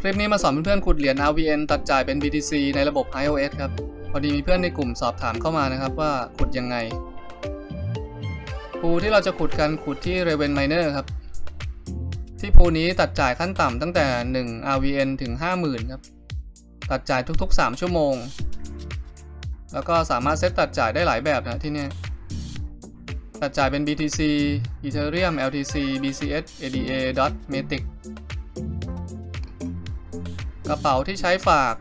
คลิปนี้มาสอนเพื่อนๆขุดเหรียญ RVN ตัดจ่ายเป็น BTC ในระบบ iOS ครับ พอดีมีเพื่อนในกลุ่มสอบถามเข้ามานะครับว่าขุดยังไงภูที่เราจะขุดกันขุดที่ Raven Miner ครับ ที่ภูนี้ตัดจ่ายขั้นต่ำตั้งแต่ 1 RVN ถึง 50,000 ครับ ตัดจ่ายทุกๆ 3 ชั่วโมง แล้วก็สามารถเซตตัดจ่ายได้หลายแบบนะที่นี่ตัดจ่ายเป็น BTC Ethereum LTC BCS ADA DOT Matic กระเป๋าที่ใช้ฝาก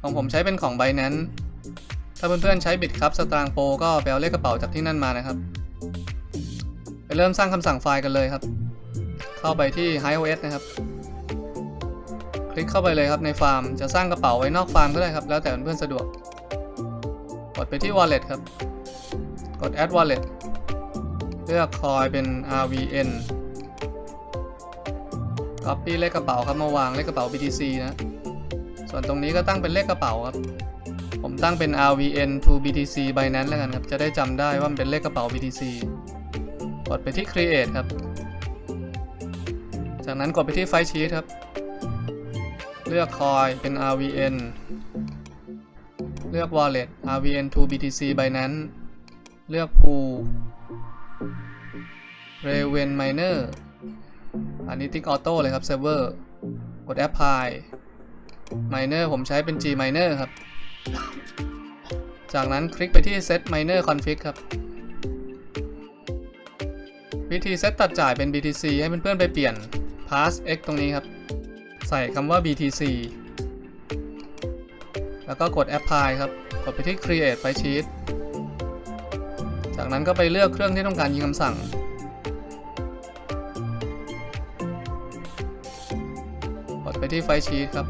ของผมใช้เป็นของ Binance ถ้าเพื่อนๆใช้บิตครับสตางโปก็ไปเอาเลขกระเป๋าจากที่นั่นมานะครับ ไปเริ่มสร้างคำสั่งไฟล์กันเลยครับ เข้าไปที่ iOS นะครับ คลิกเข้าไปเลยครับในฟาร์ม จะสร้างกระเป๋าไว้นอกฟาร์มก็ได้ครับ แล้วแต่เพื่อนๆสะดวก กดไปที่ wallet ครับ กด add wallet เลือกคอยเป็น RVN copy เลขกระเป๋าครับมาวางเลขกระเป๋า BTC นะ ส่วนตรงนี้ก็ตั้งเป็นเลขกระเป๋าครับ ผมตั้งเป็น RVN to BTC Binance แล้วกันครับ จะได้จำได้ว่ามันเป็นเลขกระเป๋า BTC กดไปที่ create ครับ จากนั้นกดไปที่ไฟชีตครับ เลือกคอยเป็น RVN เลือก wallet RVN to BTC Binance เลือก pool Raven Miner อันนี้ติ๊กออโต้เลยครับเซิร์ฟเวอร์กด apply miner ผมใช้เป็น G miner ครับ จากนั้นคลิกไปที่ set miner config ครับ วิธีเซตตัดจ่ายเป็น BTC ให้เพื่อนๆไปเปลี่ยน pass x ตรงนี้ครับ ใส่คำว่า BTC แล้วก็กด apply ครับ กดไปที่ create file sheet จากนั้นก็ไปเลือกเครื่องที่ต้องการยิงคำสั่ง ไปที่ไฟชีตครับ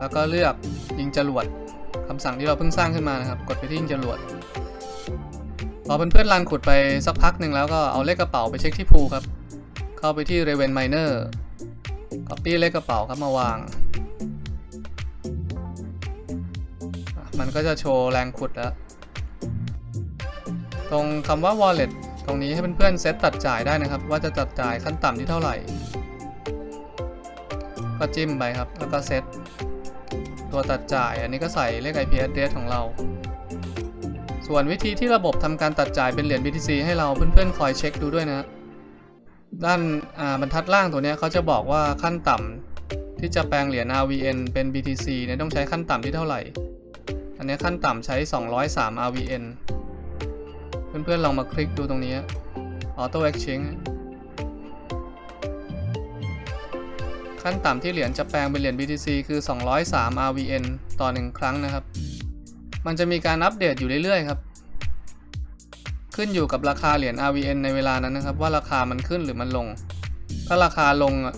แล้วก็เลือกยิงจรวดคำสั่งที่เราเพิ่งสร้างขึ้นมานะครับ กดไปที่ยิงจรวดพอเพื่อนๆรันขุดไปสักพักหนึ่งแล้วก็เอาเลขกระเป๋าไปเช็คที่พูครับ เข้าไปที่ Raven Miner Copy เลขกระเป๋าครับมาวาง มันก็จะโชว์แรงขุดแล้ว ตรงคำว่า wallet ตรงนี้ให้เพื่อนๆเซตตัดจ่ายได้นะครับ ว่าจะตัดจ่ายขั้นต่ำที่เท่าไหร่ ก็จิ้มไปครับ แล้วก็เซตตัวตัดจ่าย อันนี้ก็ใส่เลข IP address ของเรา ส่วนวิธีที่ระบบทำการตัดจ่ายเป็นเหรียญ BTC ให้เราเพื่อนๆคอยเช็คดูด้วยนะด้านบรรทัดล่างตัวนี้เขาจะบอกว่าขั้นต่ำที่จะแปลงเหรียญ RVN เป็น BTC เนี่ยต้องใช้ขั้นต่ำที่เท่าไหร่ อันนี้ขั้นต่ำใช้ 203 RVN เพื่อนๆลองมาคลิกดูตรงนี้ Auto Exchange ขั้นต่ำที่เหรียญจะแปลงเป็นเหรียญ BTC คือ 203 RVN ต่อ 1 ครั้งนะครับ มันจะมีการอัปเดตอยู่เรื่อยๆครับ ขึ้นอยู่กับราคาเหรียญ RVN ในเวลานั้นนะครับ ว่าราคามันขึ้นหรือมันลง ถ้าราคาลงอะ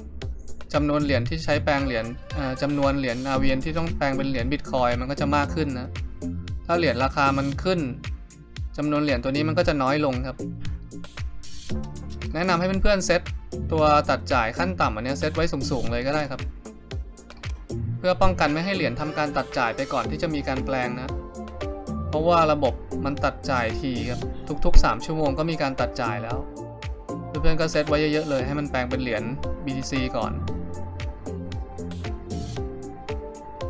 จำนวนเหรียญที่ใช้แปลงเหรียญอ่าจำนวนเหรียญ RVN ที่ต้องแปลงเป็นเหรียญบิตคอยมันก็จะมากขึ้นนะ ถ้าเหรียญราคามันขึ้นจำนวนเหรียญตัวนี้มันก็จะน้อยลงครับ แนะนำให้เพื่อนๆเซต ตัวตัดจ่ายขั้นต่ำอันนี้เซตไว้สูงๆเลยก็ได้ครับ เพื่อป้องกันไม่ให้เหรียญทำการตัดจ่ายไปก่อนที่จะมีการแปลงนะ เพราะว่าระบบมันตัดจ่ายทีครับทุกๆ 3 ชั่วโมงก็มีการตัดจ่ายแล้วเพื่อนๆก็เซตไว้เยอะๆเลยให้มันแปลงเป็นเหรียญ BTC ก่อน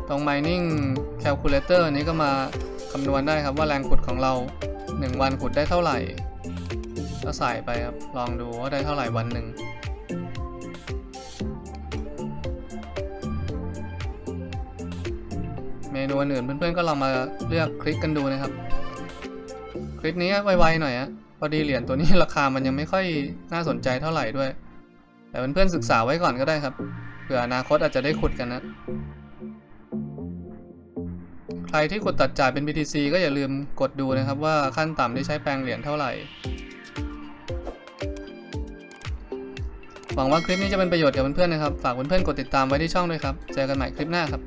ตรง mining calculator นี้ก็มาคำนวณได้ครับว่าแรงขุดของเรา 1 วันขุดได้เท่าไหร่ ก็ใส่ไปครับ ลองดูว่าได้เท่าไหร่วันหนึ่ง มนูอื่นเพื่อนๆก็ลองมาเลือกคลิกกันดูนะครับ คลิปนี้ไวๆหน่อยอะพอดีเหรียญตัวนี้ราคามันยังไม่ค่อยน่าสนใจเท่าไหร่ด้วย แต่เพื่อนๆศึกษาไว้ก่อนก็ได้ครับเผื่ออนาคตอาจจะได้ขุดกันนะ ใครที่กดตัดจ่ายเป็น BTC ก็อย่าลืมกดดูนะครับว่าขั้นต่ำที่ใช้แปลงเหรียญเท่าไหร่หวังว่าคลิปนี้จะเป็นประโยชน์กับเพื่อนๆนะครับ ฝากเพื่อนๆกดติดตามไว้ที่ช่องด้วยครับ เจอกันใหม่คลิปหน้าครับ